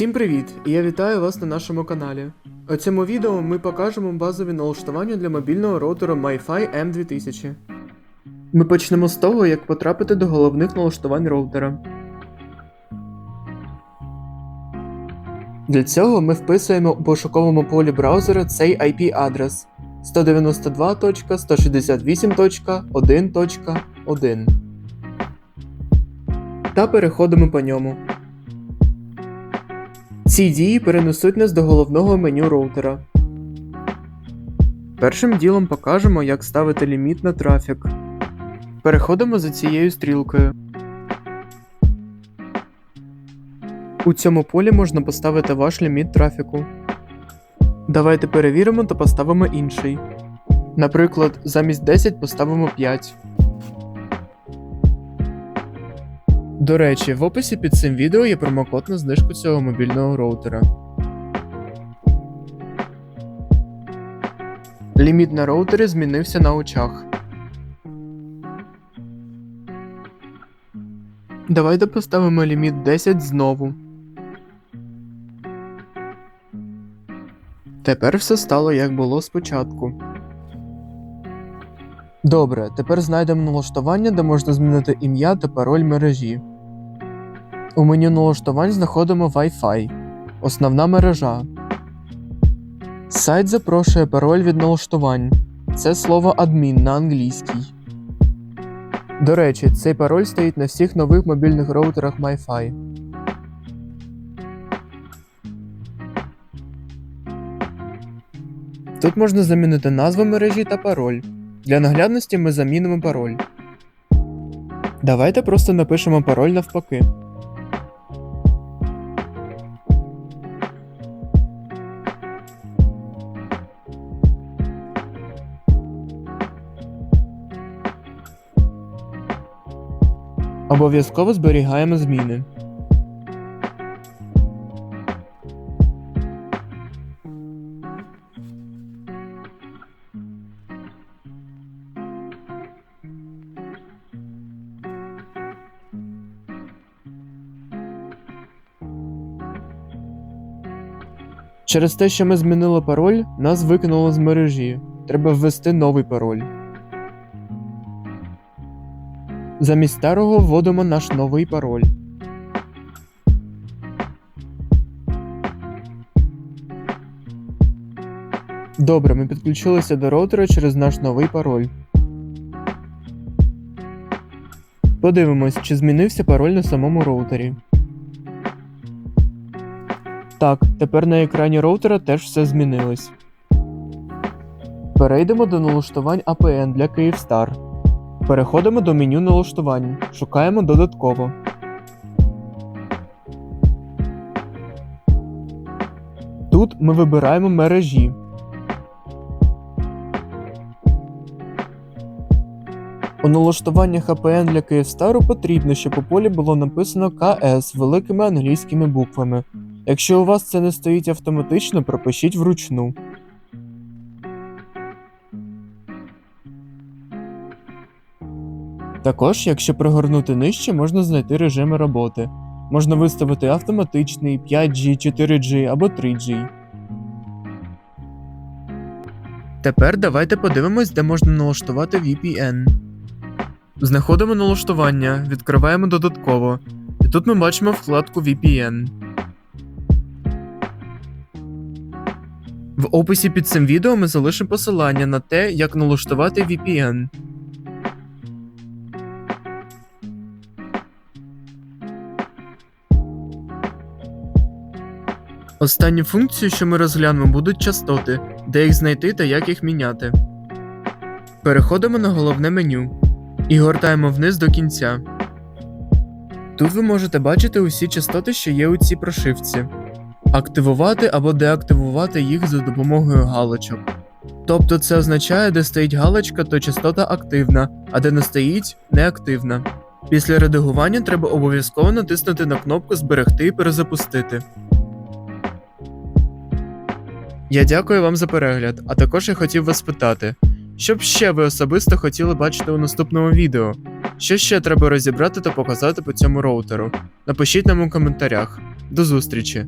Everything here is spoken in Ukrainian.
Всім привіт! Я вітаю вас на нашому каналі. У цьому відео ми покажемо базові налаштування для мобільного роутера MiFi M2000. Ми почнемо з того, як потрапити до головних налаштувань роутера. Для цього ми вписуємо у пошуковому полі браузера цей IP-адрес 192.168.1.1 та переходимо по ньому. Ці дії перенесуть нас до головного меню роутера. Першим ділом покажемо, як ставити ліміт на трафік. Переходимо за цією стрілкою. У цьому полі можна поставити ваш ліміт трафіку. Давайте перевіримо та поставимо інший. Наприклад, замість 10 поставимо 5. До речі, в описі під цим відео є промокод на знижку цього мобільного роутера. Ліміт на роутері змінився на очах. Давайте поставимо ліміт 10 знову. Тепер все стало як було спочатку. Добре, тепер знайдемо налаштування, де можна змінити ім'я та пароль мережі. У меню налаштувань знаходимо Wi-Fi, основна мережа. Сайт запрошує пароль від налаштувань. Це слово адмін на англійській. До речі, цей пароль стоїть на всіх нових мобільних роутерах MiFi. Тут можна замінити назву мережі та пароль. Для наглядності ми замінимо пароль. Давайте просто напишемо пароль навпаки. Обов'язково зберігаємо зміни. Через те, що ми змінили пароль, нас викинуло з мережі. Треба ввести новий пароль. Замість старого вводимо наш новий пароль. Добре, ми підключилися до роутера через наш новий пароль. Подивимось, чи змінився пароль на самому роутері. Так, тепер на екрані роутера теж все змінилось. Перейдемо до налаштувань APN для Kyivstar. Переходимо до меню налаштувань. Шукаємо додатково. Тут ми вибираємо мережі. У налаштуваннях APN для Kyivstar потрібно, щоб у полі було написано KS великими англійськими буквами. Якщо у вас це не стоїть автоматично, пропишіть вручну. Також, якщо пригорнути нижче, можна знайти режими роботи. Можна виставити автоматичний 5G, 4G або 3G. Тепер давайте подивимось, де можна налаштувати VPN. Знаходимо налаштування, відкриваємо додатково. І тут ми бачимо вкладку VPN. В описі під цим відео ми залишимо посилання на те, як налаштувати VPN. Останню функцію, що ми розглянемо, будуть частоти, де їх знайти та як їх міняти. Переходимо на головне меню і гортаємо вниз до кінця. Тут ви можете бачити усі частоти, що є у цій прошивці, активувати або деактивувати їх за допомогою галочок. Тобто це означає, де стоїть галочка, то частота активна, а де не стоїть неактивна. Після редагування треба обов'язково натиснути на кнопку Зберегти і перезапустити. Я дякую вам за перегляд, а також я хотів вас питати, що б ще ви особисто хотіли бачити у наступному відео? Що ще треба розібрати та показати по цьому роутеру? Напишіть нам у коментарях. До зустрічі!